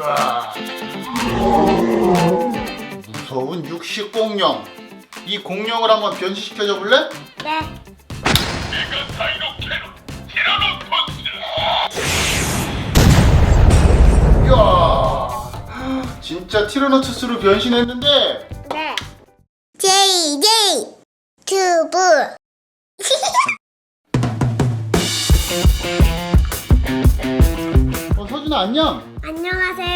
으아. 무서운 육식 공룡. 이 공룡을 한번 변신시켜 줘 볼래? 네. 이야, 진짜 티라노사스로 변신했는데 네. 제이 제이 튜브. 어, 서준아 안녕.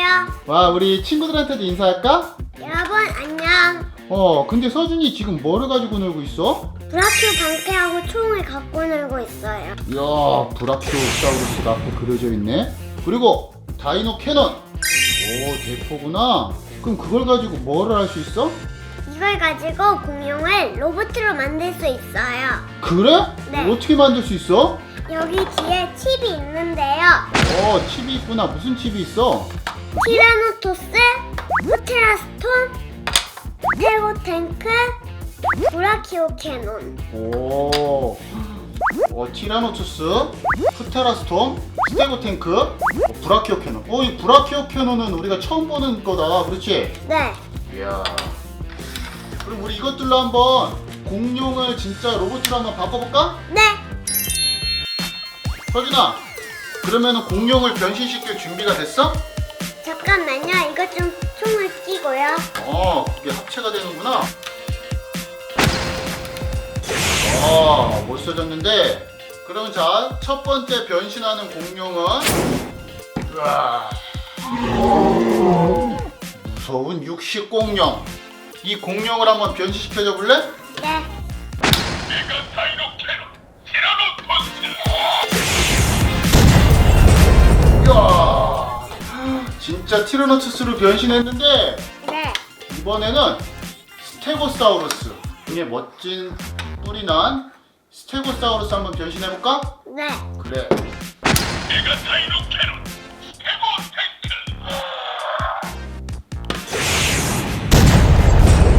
안녕하세요. 와 우리 친구들한테도 인사할까? 여러분 안녕. 어 근데 서준이 지금 뭐를 가지고 놀고 있어? 브라키오 방패하고 총을 갖고 놀고 있어요. 이야 브라키오사우루스가 앞에 그려져 있네. 그리고 다이노 캐논. 오 대포구나. 그럼 그걸 가지고 뭐를 할 수 있어? 이걸 가지고 공룡을 로봇으로 만들 수 있어요. 그래? 네. 어떻게 만들 수 있어? 여기 뒤에 칩이 있는데요. 어 칩이 있구나. 무슨 칩이 있어? 티라노토스, 후테라스톤, 테고탱크, 브라키오 캐논. 오. 어, 티라노투스, 프테라스톰, 스테고탱크, 어, 브라키오 캐논. 어, 이 브라키오 캐논은 우리가 처음 보는 거다. 그렇지? 네. 이야. 그럼 우리 이것들로 한번 공룡을 진짜 로봇으로 한번 바꿔볼까? 네. 서준아, 그러면은 공룡을 변신시킬 준비가 됐어? 잠깐만요. 이거 좀 총을 끼고요. 어, 그게 합체가 되는구나. 어, 못 써졌는데. 그럼 자, 첫 번째 변신하는 공룡은 으아. 무서운 육식 공룡. 이 공룡을 한번 변신시켜줘 볼래? 네. 진짜 티라노투스로 변신했는데 네. 이번에는 스테고사우루스. 이게 멋진 뿔이 난 스테고사우루스 한번 변신해볼까? 네. 그래.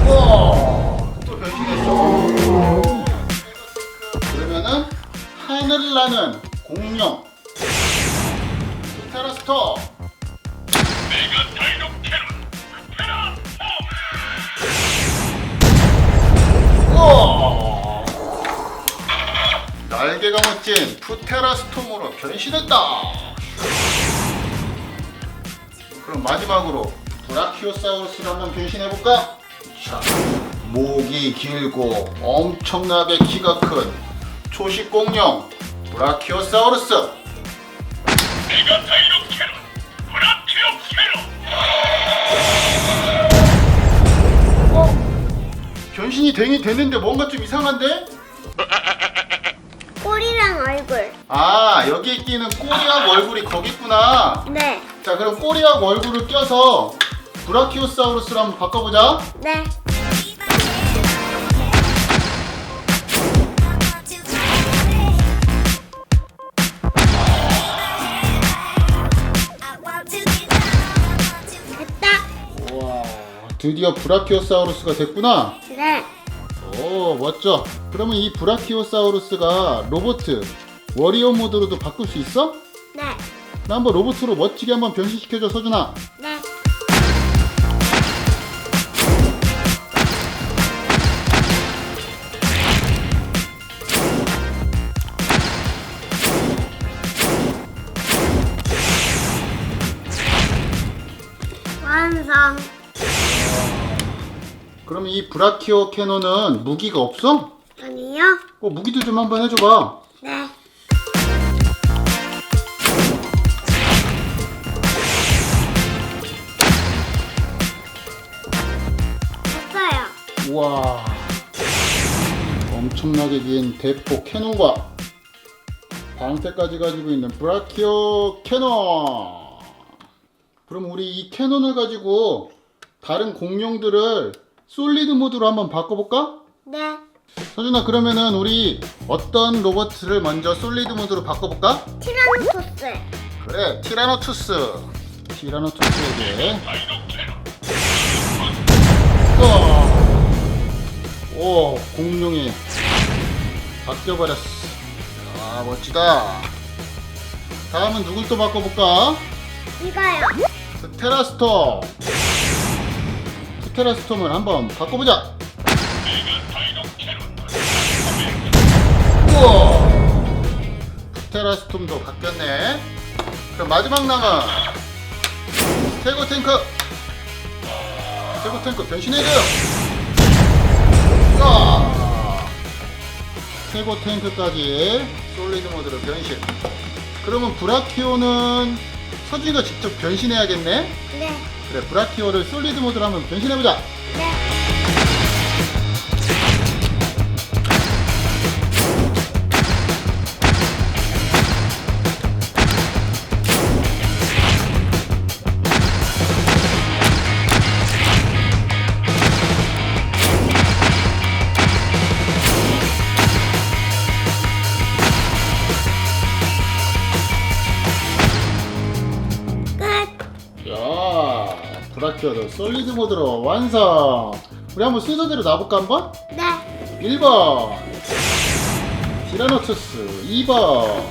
우와, 또 변신했어. 그러면은 하늘을 나는 공룡. 테라스터. 날개가 멋진 푸테라 스톰으로 변신했다. 그럼 마지막으로 브라키오사우루스를 한번 변신해볼까? 자, 목이 길고 엄청나게 키가 큰 초식 공룡 브라키오사우루스. 어? 변신이 되긴 됐는데 뭔가 좀 이상한데? 아 여기에 끼는 꼬리하고 얼굴이 거기 있구나 네. 자 그럼 꼬리하고 얼굴을 껴서 브라키오사우루스로 한번 바꿔보자 네. 됐다. 우와 드디어 브라키오사우루스가 됐구나 네. 오 멋져 그러면 이 브라키오사우루스가 로봇 워리어 모드로도 바꿀 수 있어? 네. 나 한번 로봇으로 멋지게 한번 변신시켜줘 서준아 네. 완성. 그러면 이 브라키오 캐논은 무기가 없어? 아니요? 어, 무기도 좀 한번 해줘봐 네. 우와 엄청나게 긴 대포 캐논과 방패까지 가지고 있는 브라키오 캐논 그럼 우리 이 캐논을 가지고 다른 공룡들을 솔리드 모드로 한번 바꿔볼까? 네. 서준아 그러면은 우리 어떤 로봇을 먼저 솔리드 모드로 바꿔볼까? 티라노토스. 그래 티라노투스 티라노투스에게 어. 오 공룡이 바뀌어버렸어 아 멋지다. 다음은 누굴 또 바꿔볼까? 이거요. 테라스톰. 테라스톰을 한번 바꿔보자. 우와! 테라스톰도 바뀌었네. 그럼 마지막 남은 태고 탱크 태고 탱크 변신해줘요 야 태고 탱크까지 솔리드 모드로 변신. 그러면 브라키오는 서준이가 직접 변신해야겠네? 네. 그래 브라키오를 솔리드 모드로 한번 변신해보자 브라키오도 솔리드 모드로 완성 우리 한번 순서대로 놔볼까 한번? 네. 1번 티라노투스 2번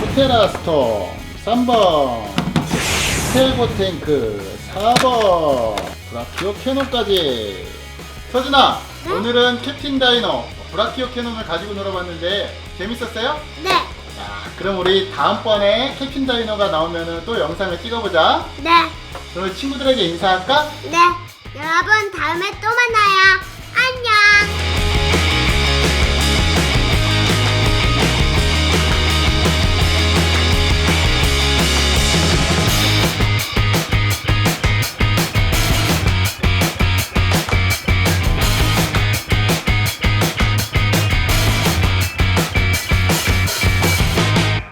호테라스톰 3번 스텔고탱크 4번 브라키오 캐논까지 서준아 네? 오늘은 캡틴 다이너 브라키오 캐논을 가지고 놀아봤는데 재밌었어요? 네. 자 그럼 우리 다음번에 캡틴 다이너가 나오면 또 영상을 찍어보자 네. 그럼 친구들에게 인사할까? 네. 여러분 다음에 또 만나요. 안녕.